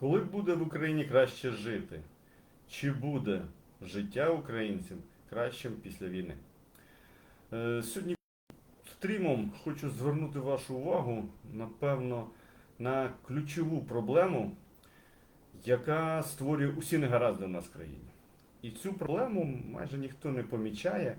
Коли буде в Україні краще жити? Чи буде життя українцям кращим після війни? Е, Сьогодні стрімом хочу звернути вашу увагу, напевно, на ключову проблему, яка створює усі негаразди в нас в країні. І цю проблему майже ніхто не помічає.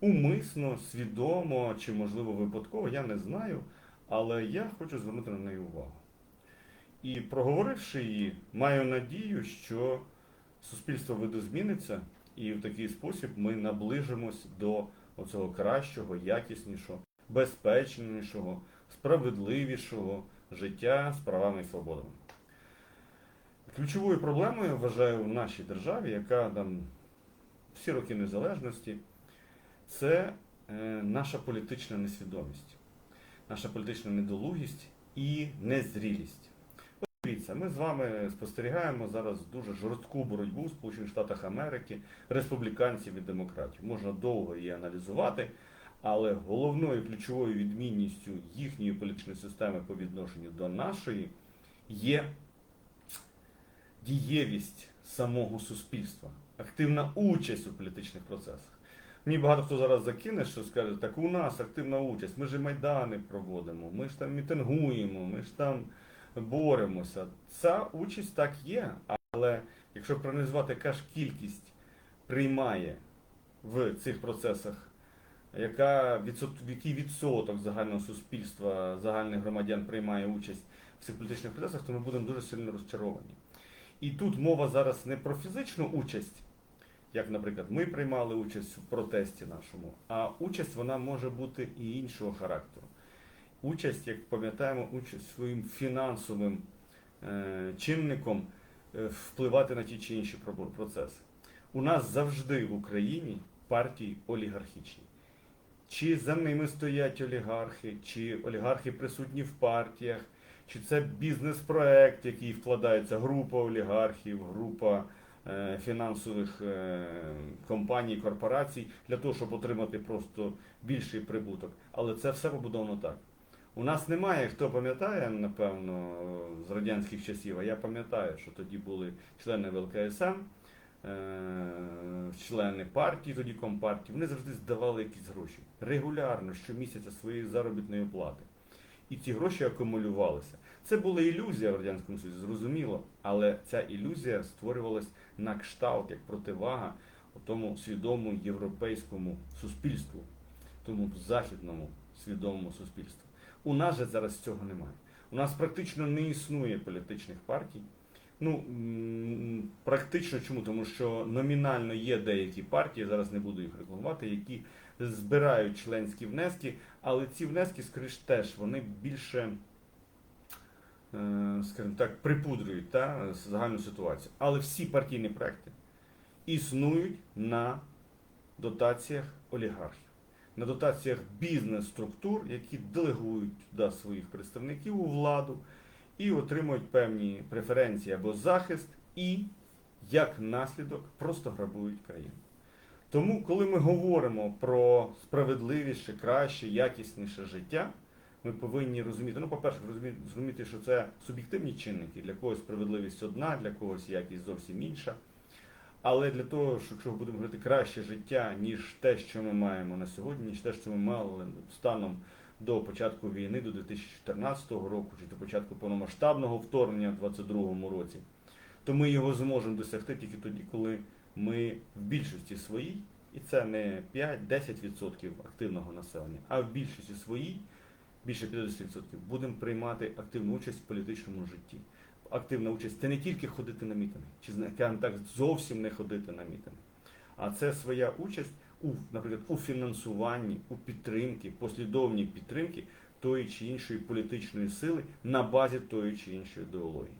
Умисно, свідомо чи, можливо, випадково, я не знаю, але я хочу звернути на неї увагу. І проговоривши її, маю надію, що суспільство видозміниться, і в такий спосіб ми наближимось до оцього кращого, якіснішого, безпечнішого, справедливішого життя з правами і свободами. Ключовою проблемою вважаю в нашій державі, яка там всі роки незалежності, це е, наша політична несвідомість, наша політична недолугість і незрілість. Дивіться, ми з вами спостерігаємо зараз дуже жорстку боротьбу в Сполучених Штатах Америки, республіканців і демократів. Можна довго її аналізувати, але головною ключовою відмінністю їхньої політичної системи по відношенню до нашої є дієвість самого суспільства, активна участь у політичних процесах. Мені багато хто зараз закине, що скаже, так у нас активна участь, ми ж майдани проводимо, ми ж там мітингуємо, ми ж там боремося. Ця участь так є, але якщо проаналізувати, яка ж кількість приймає в цих процесах, яка відсот, який відсоток загального суспільства, загальних громадян приймає участь в цих політичних процесах, то ми будемо дуже сильно розчаровані. І тут мова зараз не про фізичну участь, як, наприклад, ми приймали участь в протесті нашому, а участь вона може бути і іншого характеру. Участь, як пам'ятаємо, участь своїм фінансовим е, чинником е, впливати на ті чи інші процеси. У нас завжди в Україні партії олігархічні. Чи за ними стоять олігархи, чи олігархи присутні в партіях, чи це бізнес-проект, який вкладається група олігархів, група е, фінансових е, компаній, корпорацій для того, щоб отримати просто більший прибуток. Але це все побудовано так. У нас немає, хто пам'ятає, напевно, з радянських часів, а я пам'ятаю, що тоді були члени ВЛКСМ, е, члени партії, тоді компартії, вони завжди здавали якісь гроші регулярно, щомісяця своєї заробітної плати. І ці гроші акумулювалися. Це була ілюзія в Радянському Союзі, зрозуміло, але ця ілюзія створювалась на кшталт, як противага тому свідомому європейському суспільству, тому західному свідомому суспільству. У нас же зараз цього немає. У нас практично не існує політичних партій. Ну, практично чому? Тому що номінально є деякі партії, зараз не буду їх рекламувати, які збирають членські внески, але ці внески, скоріш теж, вони більше, е, скажімо так, припудрюють та, загальну ситуацію. Але всі партійні проекти існують на дотаціях олігархів, на дотаціях бізнес-структур, які делегують туди своїх представників у владу і отримують певні преференції або захист, і як наслідок просто грабують країну. Тому, коли ми говоримо про справедливіше, краще, якісніше життя, ми повинні розуміти, ну, по-перше, розумі- розуміти, що це суб'єктивні чинники, для когось справедливість одна, для когось якість зовсім інша. Але для того, що якщо будемо говорити краще життя, ніж те, що ми маємо на сьогодні, ніж те, що ми мали станом до початку війни, до 2014 року, чи до початку повномасштабного вторгнення в 2022 році, то ми його зможемо досягти тільки тоді, коли ми в більшості своїй, і це не 5-10% активного населення, а в більшості своїй, більше 50%, будемо приймати активну участь в політичному житті. Активна участь це не тільки ходити на мітинги, чи так, зовсім не ходити на мітинги. А це своя участь у, наприклад, у фінансуванні, у підтримці, послідовній підтримки тої чи іншої політичної сили на базі тої чи іншої ідеології.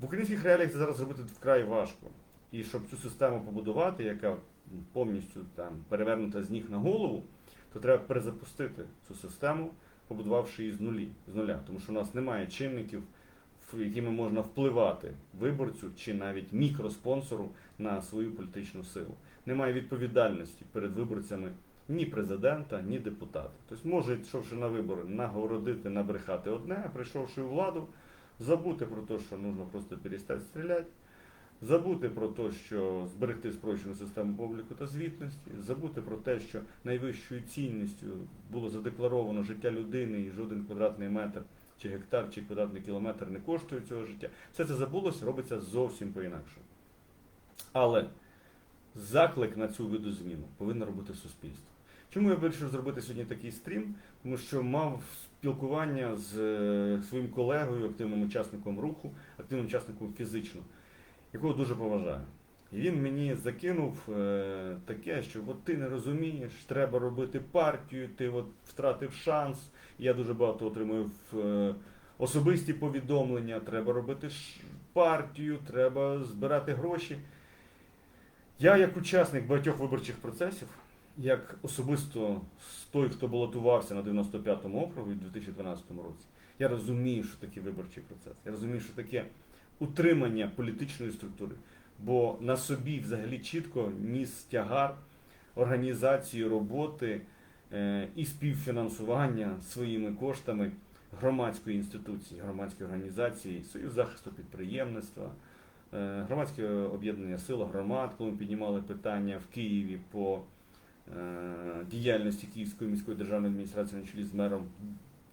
В українських реаліях це зараз зробити вкрай важко. І щоб цю систему побудувати, яка повністю там перевернута з ніг на голову, то треба перезапустити цю систему, побудувавши її з нулі, з нуля. Тому що у нас немає чинників, якими можна впливати виборцю чи навіть мікроспонсору на свою політичну силу. Немає відповідальності перед виборцями ні президента, ні депутата. Тобто може, йшовши на вибори, нагородити, набрехати одне, а прийшовши у владу, Забути про те, що потрібно просто перестати стріляти, забути про те, що зберегти спрощену систему обліку та звітності, забути про те, що найвищою цінністю було задекларовано життя людини і жоден квадратний метр, чи гектар, чи квадратний кілометр не коштує цього життя. Все це забулося, робиться зовсім по-інакшому. Але заклик на цю видозміну повинно робити суспільство. Чому я вирішив зробити сьогодні такий стрім? Тому що мав спілкування з е, своїм колегою, активним учасником руху, активним учасником фізично, якого дуже поважаю. І він мені закинув е, таке, що от ти не розумієш, треба робити партію, ти от втратив шанс. Я дуже багато отримую е, особисті повідомлення, треба робити партію, треба збирати гроші. Я, як учасник багатьох виборчих процесів, як особисто з той, хто балотувався на 95-му округу у 2012 році, я розумію, що таке виборчий процес. Я розумію, що таке утримання політичної структури. Бо на собі взагалі чітко ніс тягар організації роботи і співфінансування своїми коштами громадської інституції, громадської організації, Союз захисту підприємництва, е, громадське об'єднання Сила громад, коли ми піднімали питання в Києві по е, діяльності Київської міської державної адміністрації на чолі з мером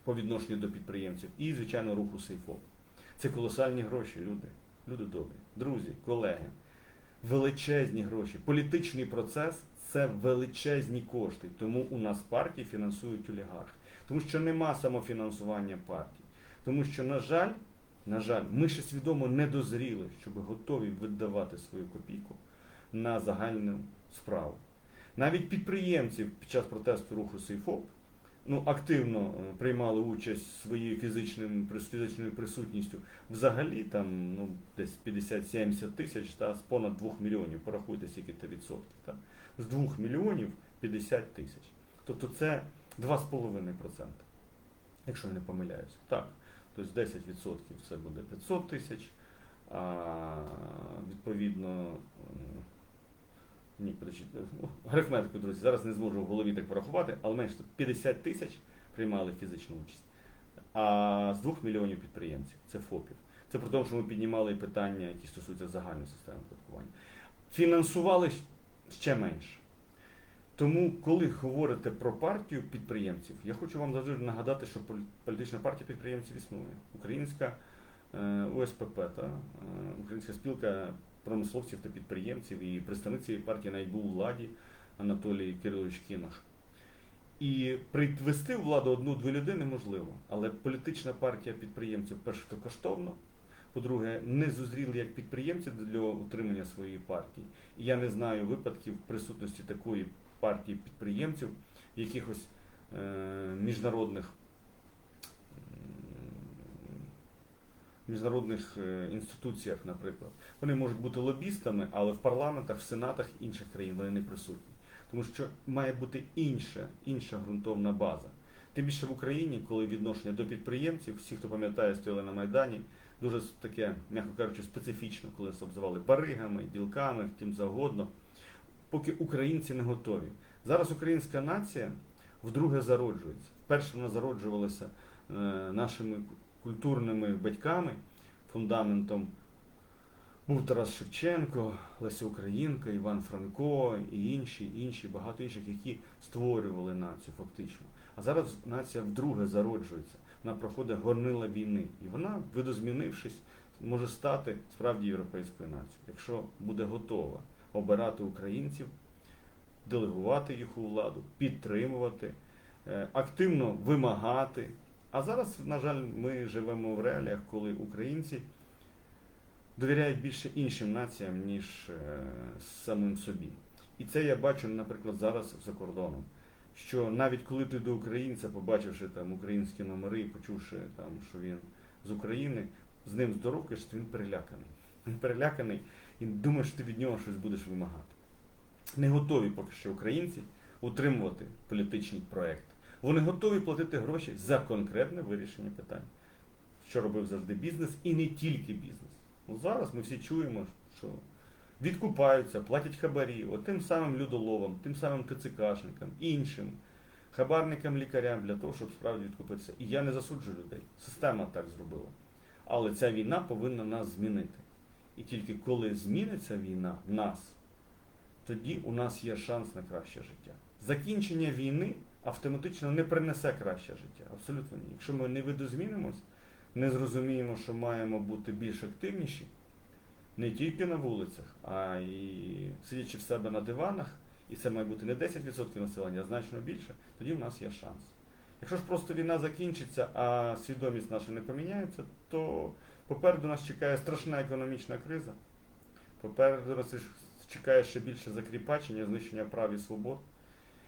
по відношенню до підприємців і, звичайно, руху Сейфо. Це колосальні гроші, люди. Люди добрі, друзі, колеги. Величезні гроші. Політичний процес це величезні кошти. Тому у нас партії фінансують олігархи. Тому що нема самофінансування партій. Тому що, на жаль, на жаль, ми ще свідомо не дозріли, щоб готові видавати свою копійку на загальну справу. Навіть підприємці під час протесту руху Сейфоп ну, активно е, приймали участь своєю фізичним, фізичною присутністю. Взагалі там ну, десь 50-70 тисяч та з понад 2 мільйонів. Порахуйте, скільки це відсотків. Та? З 2 мільйонів 50 тисяч. Тобто це 2,5%, якщо я не помиляюся. Так. Тобто 10% це буде 500 тисяч, а відповідно. ні, ну, арифметику, друзі, зараз не зможу в голові так порахувати, але менше 50 тисяч приймали фізичну участь. А з 2 мільйонів підприємців це ФОПів. Це при тому, що ми піднімали питання, які стосуються загальної системи оподаткування. Фінансували ще менше. Тому, коли говорите про партію підприємців, я хочу вам завжди нагадати, що політична партія підприємців існує. Українська е, УСПП, та, е, Українська спілка промисловців та підприємців і представник цієї партії навіть був у владі Анатолій Кирилович Кінаш. І привести у владу одну-дві людини можливо, але політична партія підприємців, перше, то коштовно, по-друге, не зузріли як підприємці для утримання своєї партії. І я не знаю випадків присутності такої партії підприємців якихось е, міжнародних міжнародних е, інституціях, наприклад. Вони можуть бути лобістами, але в парламентах, в сенатах інших країн вони не присутні. Тому що має бути інша, інша ґрунтовна база. Тим більше в Україні, коли відношення до підприємців, всі, хто пам'ятає, стояли на Майдані, дуже таке, м'яко кажучи, специфічно, коли нас обзивали баригами, ділками, втім завгодно, поки українці не готові. Зараз українська нація вдруге зароджується. Вперше вона зароджувалася е, нашими культурними батьками, фундаментом був Тарас Шевченко, Леся Українка, Іван Франко і інші, інші, багато інших, які створювали націю фактично. А зараз нація вдруге зароджується. Вона проходить горнила війни. І вона, видозмінившись, може стати справді європейською нацією, якщо буде готова обирати українців, делегувати їх у владу, підтримувати, е, активно вимагати. А зараз, на жаль, ми живемо в реаліях, коли українці довіряють більше іншим націям, ніж е, самим собі. І це я бачу, наприклад, зараз за кордоном. Що навіть коли ти до українця, побачивши там українські номери, почувши там, що він з України, з ним здоровкаєш, то він переляканий. Він переляканий і думає, що ти від нього щось будеш вимагати. Не готові поки що українці утримувати політичний проект. Вони готові платити гроші за конкретне вирішення питань, що робив завжди бізнес і не тільки бізнес. Ну, зараз ми всі чуємо, що відкупаються, платять хабарі, от тим самим людоловам, тим самим ТЦКшникам, іншим хабарникам, лікарям для того, щоб справді відкупитися. І я не засуджую людей. Система так зробила. Але ця війна повинна нас змінити. І тільки коли зміниться війна в нас, тоді у нас є шанс на краще життя. Закінчення війни автоматично не принесе краще життя. Абсолютно ні. Якщо ми не видозмінимось, не зрозуміємо, що маємо бути більш активніші, не тільки на вулицях, а й сидячи в себе на диванах, і це має бути не 10% населення, а значно більше, тоді в нас є шанс. Якщо ж просто війна закінчиться, а свідомість наша не поміняється, то попереду нас чекає страшна економічна криза. Попереду нас чекає ще більше закріпачення, знищення прав і свобод.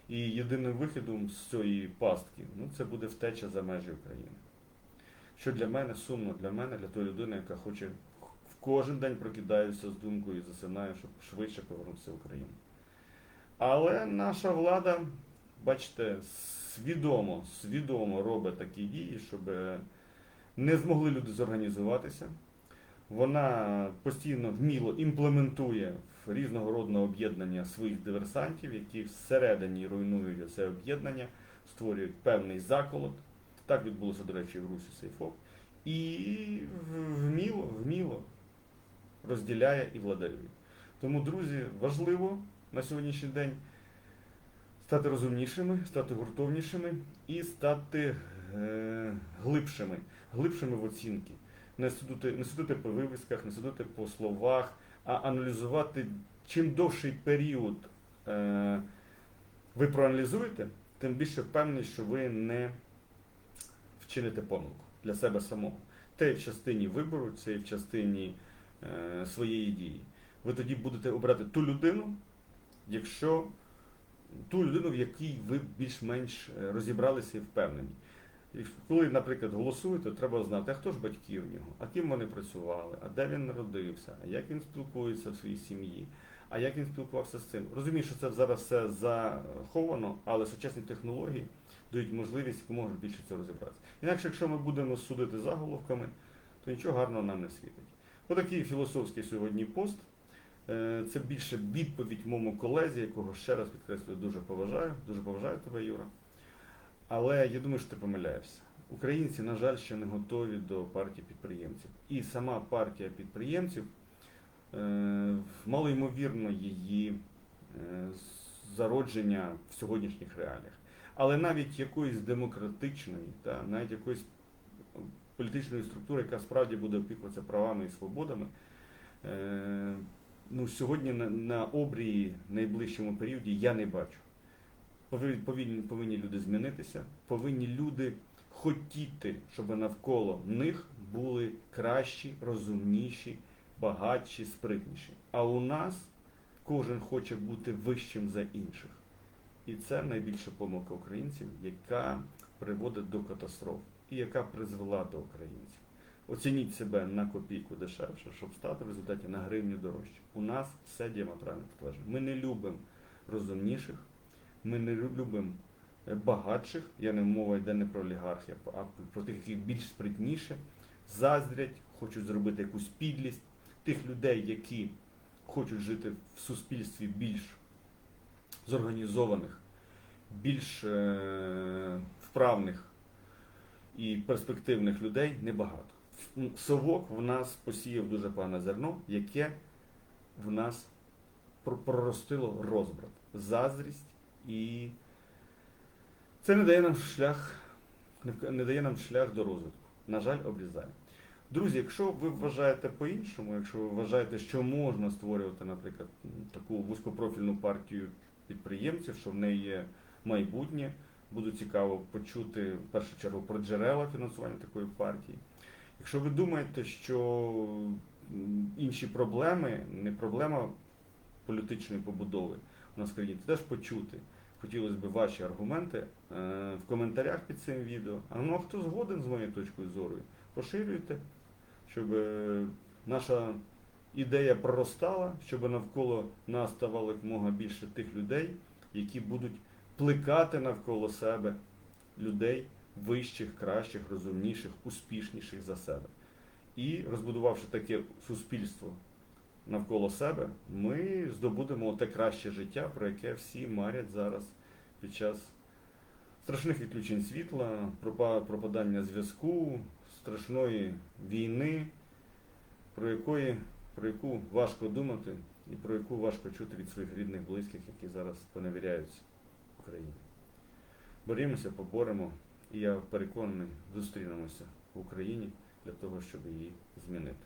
І єдиним виходом з цієї пастки ну, це буде втеча за межі України. Що для мене сумно, для мене, для тої людини, яка хоче кожен день прокидаюся з думкою і засинаю, щоб швидше повернутися в Україну. Але наша влада, бачите, свідомо, свідомо робить такі дії, щоб е, не змогли люди зорганізуватися. Вона постійно вміло імплементує в різного роду об'єднання своїх диверсантів, які всередині руйнують це об'єднання, створюють певний заколот. Так відбулося, до речі, в Русі Сейфоп. І вміло, вміло розділяє і владарює. Тому, друзі, важливо на сьогоднішній день стати розумнішими, стати гуртовнішими і стати е, глибшими, глибшими в оцінки. Не судити, не судити по вивісках, не судити по словах, а аналізувати чим довший період е, ви проаналізуєте, тим більше впевнений, що ви не вчините помилку для себе самого. Те в частині вибору, це в частині своєї дії. Ви тоді будете обирати ту людину, якщо ту людину, в якій ви більш-менш е, розібралися і впевнені. Коли, наприклад, голосуєте, треба знати, а хто ж батьки в нього, а ким вони працювали, а де він народився, а як він спілкується в своїй сім'ї, а як він спілкувався з цим. Розумію, що це зараз все заховано, але сучасні технології дають можливість якомога більше цього розібратися. Інакше, якщо ми будемо судити заголовками, то нічого гарного нам не світить. Отакий філософський сьогодні пост. Е, Це більше відповідь моєму колезі, якого ще раз підкреслюю, дуже поважаю, дуже поважаю тебе, Юра. Але я думаю, що ти помиляєшся. Українці, на жаль, ще не готові до партії підприємців. І сама партія підприємців е, малоймовірно її е, зародження в сьогоднішніх реаліях. Але навіть якоїсь демократичної, та, навіть якоїсь політичної структури, яка справді буде опікуватися правами і свободами, е, ну, сьогодні на, на обрії найближчому періоді я не бачу. Повинні, повинні люди змінитися, повинні люди хотіти, щоб навколо них були кращі, розумніші, багатші, спритніші. А у нас кожен хоче бути вищим за інших. І це найбільша помилка українців, яка приводить до катастроф і яка призвела до українців. Оцініть себе на копійку дешевше, щоб стати в результаті на гривню дорожче. У нас все діаметрально протилежне. Ми не любимо розумніших, ми не любимо багатших, я не мова йде не про олігархів, а про тих, які більш спритніше, заздрять, хочуть зробити якусь підлість, тих людей, які хочуть жити в суспільстві більш зорганізованих, більш е, вправних і перспективних людей небагато. Совок в нас посіяв дуже погане зерно, яке в нас проростило розбрат, заздрість, і це не дає нам шлях, не дає нам шлях до розвитку. На жаль, обрізає. Друзі, якщо ви вважаєте по-іншому, якщо ви вважаєте, що можна створювати, наприклад, таку вузькопрофільну партію підприємців, що в неї є майбутнє, буде цікаво почути в першу чергу про джерела фінансування такої партії. Якщо ви думаєте, що інші проблеми, не проблема політичної побудови у нас в країні, теж почути. Хотілося б ваші аргументи е, в коментарях під цим відео. А ну а хто згоден з моєю точкою зору, поширюйте, щоб е, наша ідея проростала, щоб навколо нас ставало якомога більше тих людей, які будуть плекати навколо себе людей вищих, кращих, розумніших, успішніших за себе. І розбудувавши таке суспільство навколо себе, ми здобудемо те краще життя, про яке всі марять зараз під час страшних відключень світла, пропадання зв'язку, страшної війни, про, якої, про яку важко думати і про яку важко чути від своїх рідних, близьких, які зараз поневіряються Україні. Борімося, поборемо, і я переконаний, зустрінемося в Україні для того, щоб її змінити.